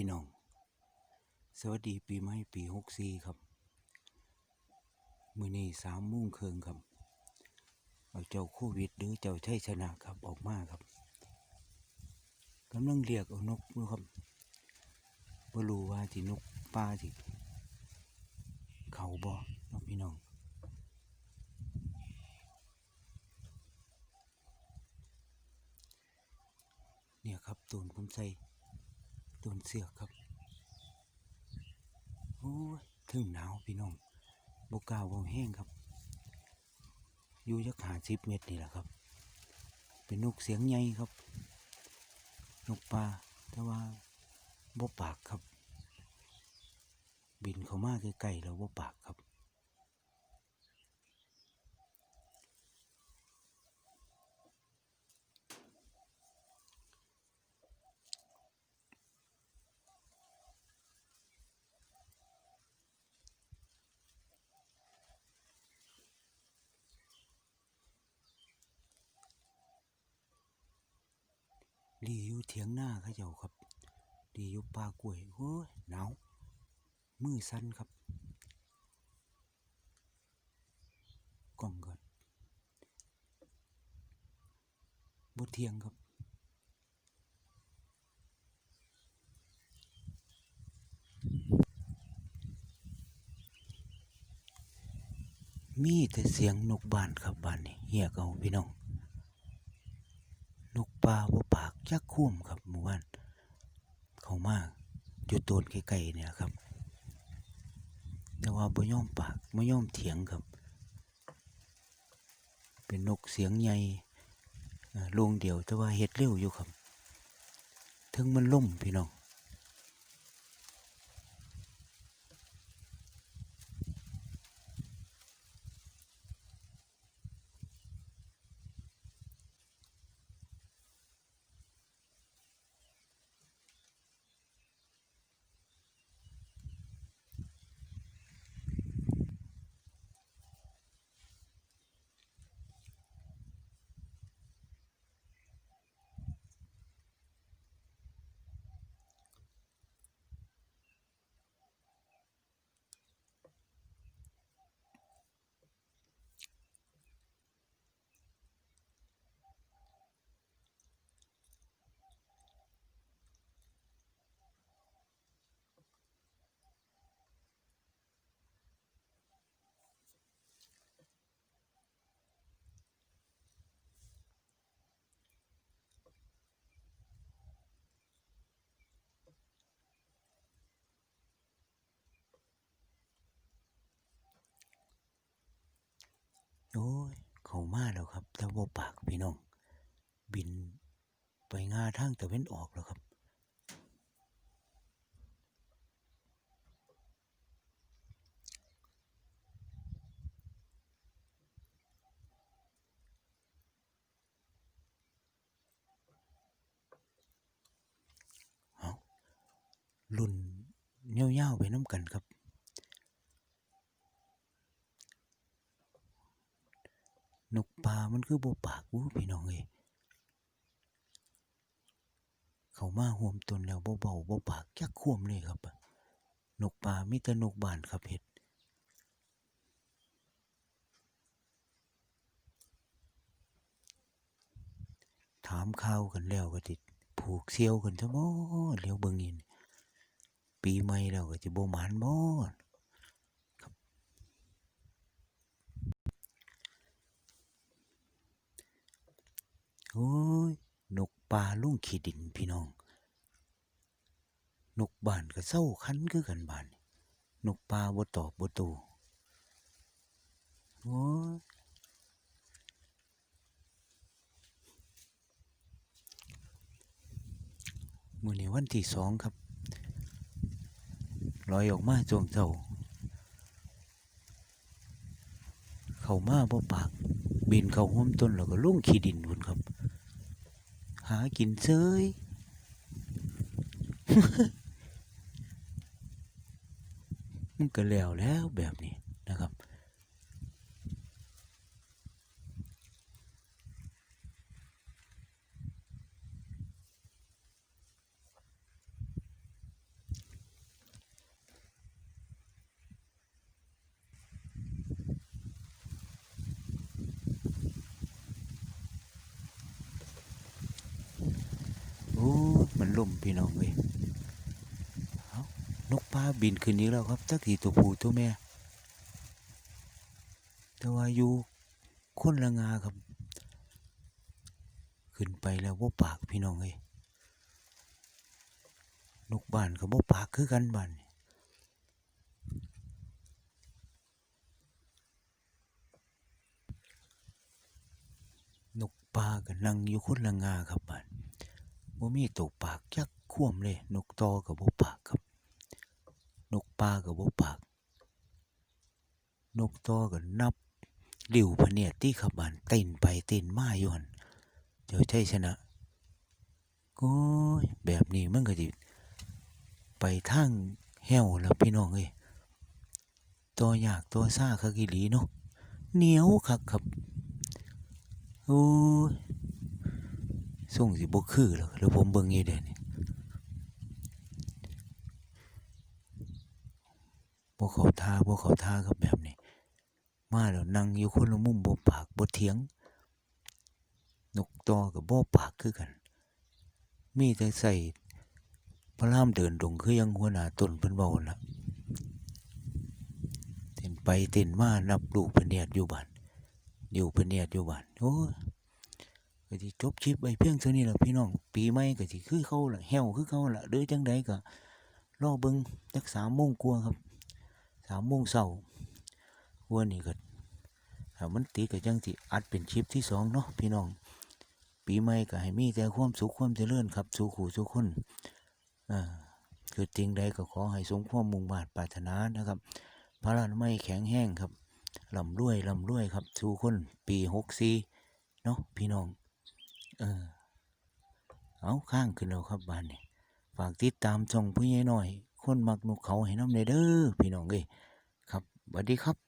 พี่น้อง สวัสดีปีใหม่ปีหกสี่ครับ มือนี้สามมุ่งเคืองครับ เอาเจ้าโควิดหรือเจ้าชัยชนะครับออกมาครับกำลังเรียกเอานกอยู่ครับบ่รู้ว่าที่นกป้าที่เขาบ่นาะพี่น้องเนี่ยครับตูนผมใส่ ตูนเสือกครับโอ้ยถึงหนาวพี่น้องบกาวบกแห้งครับ อยู่ยักหาสิบเมตรนี่แหละครับ เป็นนกเสียงใหญ่ครับ นกปลาแต่ว่าบ่ปากครับ บินเข้ามาใกล้ๆแล้วบ่ปากครับ ดีอยู่เถียงหน้าเขาเจ้าครับ ดีอยู่ป่ากล้วยโอ้ยหนาวมือสั่นครับกล่องก่อนบทเทียงครับ มีแต่เสียงนกบานครับบานนี้เฮียกเอาพี่น้อง นกปลาบ่ จักคุ้มครับหมู่บ้าน เขามากอยู่โตนไกลๆเนี่ยครับ แต่ว่าบ่ยอมปากบ่ยอมเถียงครับ เป็นนกเสียงใหญ่ลงเดียวแต่ว่าเฮ็ดเร็วอยู่ครับถึงมันล่มพี่น้อง โอ้ยเขามาแล้วครับแต่ว่าปากพี่น้อง บินไปงาทางตะเว้นออกแล้วครับ เอารุ่นเงี้ยวๆไปน้ำกันครับ นก ปลามันคือบ่ปากวู้พี่น้องเอ้ยเขามาห่วมตนแล้วบ่เบาบ่ปากจักควมเลยครับนกปลามีแต่นกบ้านครับเห็ดถามข่าวกันแล้วก็ติดผูกเซียวกันซะบ่เลี้ยวเบิ่งนี่ปีใหม่แล้วก็สิบ่หมานบ่ โอ้ยนกปลาลุงขี้ดินพี่น้อง นกบ้านก็เศร้าคันคือกันบ้าน นกปลาบ่ตอบบ่โตโอ้ยมื้อนี้วันที่สองครับลอยออกมาช่วงเช้าเข้ามาบ่ปาก บินเข้าห้มต้นแล้วก็ลุงขี้ดินพุ่นครับ หากินเซยมันก็แล้วแล้วแบบนี้นะครับ ลมพี่น้องเอ้ยนกปลาบินขึ้นอีกแล้วครับจักทีตัวผู้ตัวแม่แต่ว่าอยู่คนละงาครับ ขึ้นไปแล้วบ่ปากพี่น้องเอ้ยนกบ้านกับบ่ปากคือกันบ้านนกปลาก็นั่งอยู่คนละงาครับ บ่มีตัวปากจักควมเลย นกตอกับบ่ปากครับ นกปลากับบ่ปาก นกตอก็นับหลิวพเนียดที่ขับบานเต้นไปเต้นมาอยู่หันเจ้าใช่ชนะโอ้ยแบบนี้มันก็สิไปทางแห้วแล้วพี่น้องเอ้ยตัวอยากตัวซ่าคักอีหลีเนาะเหนียวคักครับโอ้ ส่งสิบ่คือหรอกแล้วผมเบิ่งยู่เดี๋ยวนี้บ่เข้าท่าบ่เข้าท่าครับแบบนี้ มาแล้วนั่งอยู่คนละมุมบ่ปากบ่เถียง นกตอกับบ่ปากคือกัน มีแต่ใส่พระรามเดินดงคือยังหัวหน้าต้นเพิ่นเว้าล่ะเต้นไปเต้นมานับลูกเพิ่นเนียดอยู่บ้านอยู่เพิ่นเนียดอยู่บ้านโอ้ ก็สิจบคลิปไว้เพียงเท่านี้ล่ะพี่น้อง ปีใหม่ก็สิคือเขาละแฮวคือเขาละหรือจังใดก็รอเบิ่งจัก3โมงกว่าครับ3โมงเช้าวันนี้ก็ถ้ามันติก็จังสิอัดเป็นคลิปที่สองเนาะพี่น้อง ปีใหม่ก็ให้มีแต่ความสุขความเจริญครับสู่ขู่สู่คนอ่าคือจริงใดก็ขอให้สมความมุ่งมา่ปรารถนานะครับพระราชไม่แข็งแห้งครับลำรวยลำรวยครับสู่คนปีหกสี่เนาะพี่น้อง เออ เอาข้างขึ้นแล้วครับบ้านนี่ฝากติดตามช่องผู้ใหญ่หน่อย คนมักนกเขาให้น้ำในเด้อพี่น้องเอ้ยครับสวัสดีครับ